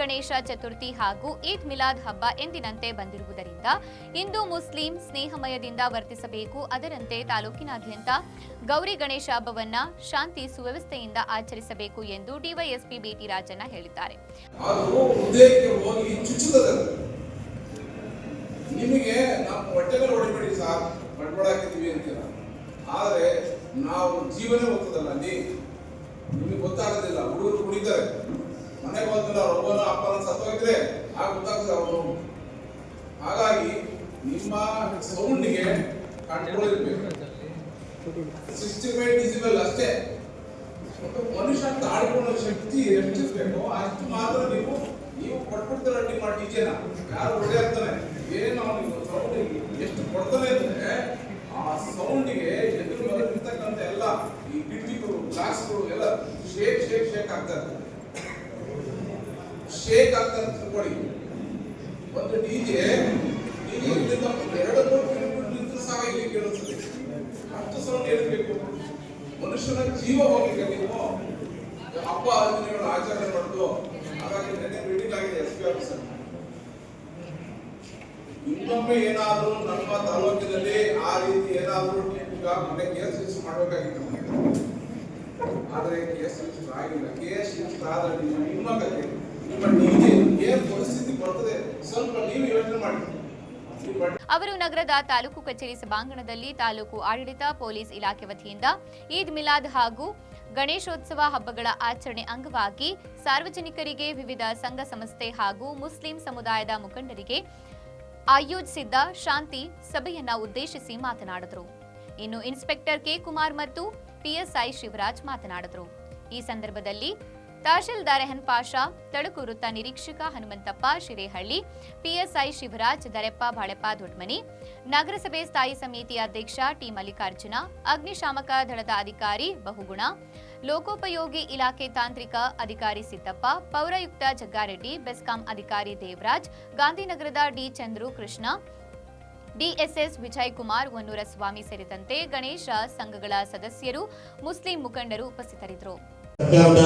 ಗಣೇಶ ಚತುರ್ಥಿ ಹಾಗೂ ಈದ್ ಮಿಲಾದ್ ಹಬ್ಬ ಎಂದಿನಂತೆ ಬಂದಿರುವುದರಿಂದ ಹಿಂದೂ ಮುಸ್ಲಿಂ ಸ್ನೇಹಮಯದಿಂದ ವರ್ತಿಸಬೇಕು. ಅದರಂತೆ ತಾಲೂಕಿನಾದ್ಯಂತ ಗೌರಿ ಗಣೇಶ ಹಬ್ಬವನ್ನ ಶಾಂತಿ ಸುವ್ಯವಸ್ಥೆಯಿಂದ ಆಚರಿಸಬೇಕು ಎಂದು ಡಿವೈಎಸ್ಪಿ ಬಿಟಿ ರಾಜಣ್ಣ ಹೇಳಿದ್ದಾರೆ. ನಿಮಗೆ ನಾವು ಹೊಟ್ಟೆ ಮೇಲೆ ಹೊಡಿಬೇಡಿ ಸಾರ್ ಬಂಡವಾಳ ಹಾಕಿದೀವಿ ಅಂತೀರ. ಆದರೆ ನಾವು ಜೀವನ ಹೋಗ್ತದಲ್ಲ ಅಲ್ಲಿ ನಿಮಗೆ ಗೊತ್ತಾಗೋದಿಲ್ಲ. ಹುಡುಗರು ಅಪ್ಪನ ಸತ್ತೋಗಿದ್ರೆ ಆಗ ಗೊತ್ತಾಗ್ತದೆ ಹಾಗಾಗಿ ನಿಮ್ಮ ಸೌಂಡ್ಗೆ ಕಂಟ್ರೋಲ್ ಇರಬೇಕು. ಸಿಕ್ಸ್ಟಿ ಫೈವ್ ಡಿಸಿಬಲ್ ಅಷ್ಟೇ ಮನುಷ್ಯ ತಾಳ್ಕೊಳ್ಳೋ ಶಕ್ತಿ ಎಷ್ಟಿರ್ಬೇಕು ಅಷ್ಟು ಮಾತ್ರ ನೀವು ನೀವು ಕೊಟ್ಬಿಡ್ತೀರ ನಿಮ್ಮ ಟೀಚರ್ನ ಯಾರು ಒಳ್ಳೆ ಆಗ್ತಾನೆ? ಏನು ಅವನಿಗೆ ಸೌಂಡ್ ಎಷ್ಟು ಕೊಡ್ತಾನೆ ಅಂದ್ರೆ ಆ ಸೌಂಡಿಗೆ ಎದುರು ಇರ್ತಕ್ಕಂಥ ಎಲ್ಲ ಈ ಕಿಟಕಿಗಳು ಗ್ಲಾಸ್ಗಳು ಎಲ್ಲ ಶೇಕ್ ಶೇಕ್ ಶೇಕ್ ಆಗ್ತದೆ ಶೇಕ್ ಅಂತ ತಿಳ್ಕೊಳ್ಳಿ ಒಂದು ಡಿ ಜೆ ಇಲ್ಲಿಂದ ಎರಡು ನೂರು ಕಿಲೋಮೀಟರ್ ಸಹ ಇಲ್ಲಿ ಕೇಳುತ್ತದೆ. ಅಷ್ಟು ಸೌಂಡ್ ಇರಬೇಕು. ಮನುಷ್ಯನ ಜೀವ ಹೋಗ್ಲಿಕ್ಕೆ ನೀವು ಹಬ್ಬ ಹರಿದಿನಗಳು ಆಚರಣೆ ಮಾಡೋದು. ಹಾಗಾಗಿ ನೆನ್ನೆ ಮೀಟಿಂಗ್ ಆಗಿದೆ ಎಸ್ ಪಿ ಆಫೀಸರ್ ಇನ್ನೊಮ್ಮೆ ಏನಾದರೂ ನಮ್ಮ ತಾಲೂಕಿನಲ್ಲಿ ಆ ರೀತಿ ಏನಾದರೂ ಈಗ ಮೊನ್ನೆ ಕೇಸ್ ರಿಜಿಸ್ಟರ್ ಮಾಡಬೇಕಾಗಿತ್ತು ಆದರೆ ಕೇಸ್ ರಿಜಿಸ್ಟರ್ ಆಗಿಲ್ಲ. ಕೇಸ್ ರಿಜಿಸ್ಟರ್ ಆದ್ರೆ ನಿಮ್ಮ ನಿಮ್ಮ ಕತೆ ಅವರು ನಗರದ ತಾಲೂಕು ಕಚೇರಿ ಸಭಾಂಗಣದಲ್ಲಿ ತಾಲೂಕು ಆಡಳಿತ ಪೊಲೀಸ್ ಇಲಾಖೆ ವತಿಯಿಂದ ಈದ್ ಮಿಲಾದ್ ಹಾಗೂ ಗಣೇಶೋತ್ಸವ ಹಬ್ಬಗಳ ಆಚರಣೆ ಅಂಗವಾಗಿ ಸಾರ್ವಜನಿಕರಿಗೆ ವಿವಿಧ ಸಂಘ ಸಂಸ್ಥೆ ಹಾಗೂ ಮುಸ್ಲಿಂ ಸಮುದಾಯದ ಮುಖಂಡರಿಗೆ ಆಯೋಜಿಸಿದ್ದ ಶಾಂತಿ ಸಭೆಯನ್ನ ಉದ್ದೇಶಿಸಿ ಮಾತನಾಡಿದರು. ಇನ್ನು ಇನ್ಸ್ಪೆಕ್ಟರ್ ಕೆ ಕುಮಾರ್ ಮತ್ತು ಪಿಎಸ್ಐ ಶಿವರಾಜ್ ಮಾತನಾಡಿದರು. ಈ ಸಂದರ್ಭದಲ್ಲಿ ತಹಶೀಲ್ದಾರ್ ಎಹನ್ ಪಾಷಾ ತಳುಕು ವೃತ್ತ ನಿರೀಕ್ಷಕ ಹನುಮಂತಪ್ಪ, ಶಿರೇಹಳ್ಳಿ, ಪಿಎಸ್ಐ ಶಿವರಾಜ್, ದರೆಪ್ಪ ಬಾಳೆಪ್ಪ ದೊಡ್ಮನಿ, ನಗರಸಭೆ ಸ್ಥಾಯಿ ಸಮಿತಿ ಅಧ್ಯಕ್ಷ ಟಿ ಮಲ್ಲಿಕಾರ್ಜುನ, ಅಗ್ನಿಶಾಮಕ ದಳದ ಅಧಿಕಾರಿ ಬಹುಗುಣ, ಲೋಕೋಪಯೋಗಿ ಇಲಾಖೆ ತಾಂತ್ರಿಕ ಅಧಿಕಾರಿ ಸಿದ್ದಪ್ಪ, ಪೌರಾಯುಕ್ತ ಜಗ್ಗಾರೆಡ್ಡಿ, ಬೆಸ್ಕಾಂ ಅಧಿಕಾರಿ ದೇವರಾಜ್, ಗಾಂಧಿನಗರದ ಡಿ ಚಂದ್ರು ಕೃಷ್ಣ ಡಿಎಸ್ಎಸ್ ವಿಜಯ್ ಕುಮಾರ್ ವನ್ನೂರ ಸ್ವಾಮಿ ಸೇರಿದಂತೆ ಗಣೇಶ ಸಂಘಗಳ ಸದಸ್ಯರು, ಮುಸ್ಲಿಂ ಮುಖಂಡರು ಉಪಸ್ಥಿತರಿದ್ದರು. ಸರ್ಕಾರದ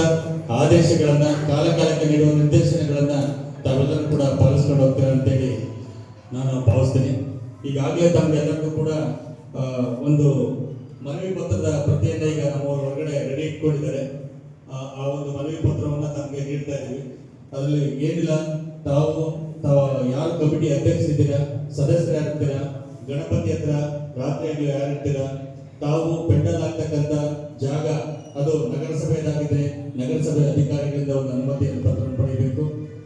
ಆದೇಶಗಳನ್ನ ಕಾಲ ಕಾಲಕ್ಕೆ ನೀಡುವ ನಿರ್ದೇಶನಗಳನ್ನ ತಾವೆಲ್ಲರೂ ಕೂಡ ಪಾಲಿಸ್ಕೊಂಡು ಹೋಗ್ತೀರ ಅಂತೇಳಿ ನಾನು ಭಾವಿಸ್ತೀನಿ. ಈಗಾಗಲೇ ತಮ್ಗೆಲ್ಲರಿಗೂ ಕೂಡ ಒಂದು ಮನವಿ ಪತ್ರದ ಪ್ರತಿಯನ್ನ ಈಗ ನಮ್ಮ ಹೊರಗಡೆ ರೆಡಿ ಇಟ್ಕೊಂಡಿದ್ದಾರೆ. ಆ ಒಂದು ಮನವಿ ಪತ್ರವನ್ನ ತಮಗೆ ನೀಡ್ತಾ ಇದ್ದೀವಿ. ಅದರಲ್ಲಿ ಏನಿಲ್ಲ, ತಾವು ತಾವು ಯಾರು ಕಮಿಟಿ ಅಧ್ಯಕ್ಷರಿದ್ದೀರಾ ಸದಸ್ಯರು ಯಾರಿರ್ತೀರಾ ಗಣಪತಿ ಹತ್ರ ರಾತ್ರಿ ಆಗಲಿ ಯಾರಿರ್ತೀರಾ, ತಾವು ಅದು ನಗರಸಭೆಯದಾಗಿದ್ರೆ ನಗರಸಭೆ ಅಧಿಕಾರಿಗಳಿಂದ ಒಂದು ಅನುಮತಿಯನ್ನು ಪತ್ರವನ್ನು ಪಡೆಯಬೇಕು.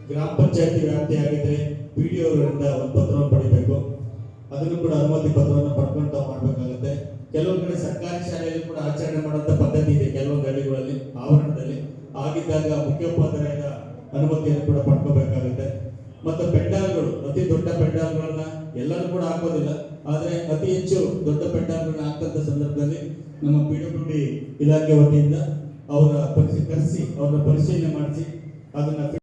ಗ್ರಾಮ ಪಂಚಾಯತಿ ವ್ಯಾಪ್ತಿ ಆಗಿದ್ರೆ ಪಿ ಡಿ ಅವರಿಂದ ಒಂದು ಪತ್ರವನ್ನು ಪಡಿಬೇಕು ಅದನ್ನು ಕೂಡ ಅನುಮತಿ ಪತ್ರವನ್ನು ಪಡ್ಕೊಂಡು ಮಾಡಬೇಕಾಗುತ್ತೆ. ಕೆಲವು ಕಡೆ ಸರ್ಕಾರಿ ಶಾಲೆಯಲ್ಲಿ ಕೂಡ ಆಚರಣೆ ಮಾಡುವಂತ ಪದ್ಧತಿ ಇದೆ ಕೆಲವೊಂದು ಹಳ್ಳಿಗಳಲ್ಲಿ, ಆವರಣದಲ್ಲಿ. ಆಗಿದ್ದಾಗ ಮುಖ್ಯೋಪಾಧ್ಯಾಯರ ಅನುಮತಿಯನ್ನು ಕೂಡ ಪಡ್ಕೋಬೇಕಾಗುತ್ತೆ. ಮತ್ತು ಪೆಂಡಾಲ್ಗಳು ಅತಿ ದೊಡ್ಡ ಪೆಂಡಾಲ್ಗಳನ್ನ ಎಲ್ಲರೂ ಕೂಡ ಹಾಕೋದಿಲ್ಲ. ಆದ್ರೆ ಅತಿ ಹೆಚ್ಚು ದೊಡ್ಡ ಪೆಂಡಾಲ್ಗಳನ್ನ ಹಾಕಂತ ಸಂದರ್ಭದಲ್ಲಿ ನಮ್ಮ ಪಿ ಇಲಾಖೆ ವತಿಯಿಂದ ಅವರ ಪರಿಶೀ ಕರೆಸಿ, ಅವರ ಪರಿಶೀಲನೆ ಮಾಡಿಸಿ ಅದನ್ನ